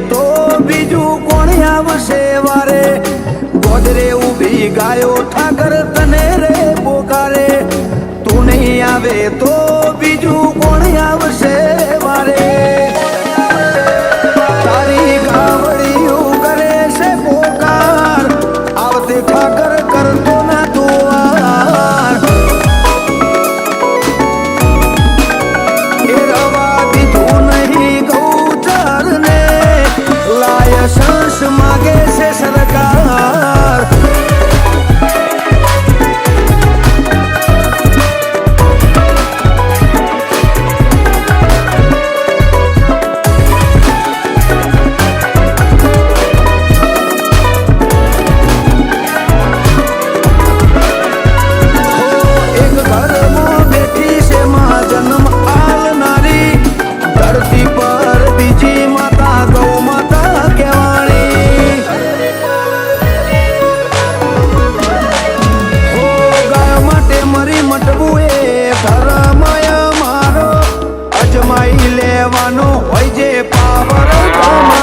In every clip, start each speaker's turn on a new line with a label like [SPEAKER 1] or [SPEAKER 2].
[SPEAKER 1] તો બીજું કોણ આવશે વારે? ગોદરે ઊભી ગાયો ઠાકર તને રે પોકારે. તું નહીં આવે તો બીજું કોણ આવશે? લેવાનો હોય જે પાવર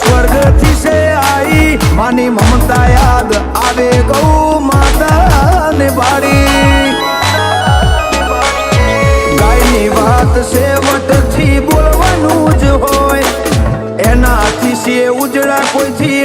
[SPEAKER 1] સ્વર્ગથી છે આઈ. માની મમતા યાદ આવે ગૌ માતા ને બાળી ગાયની વાત છે વટથી બોલવાનું જ હોય. એનાથી છે ઉજળા કોઈથી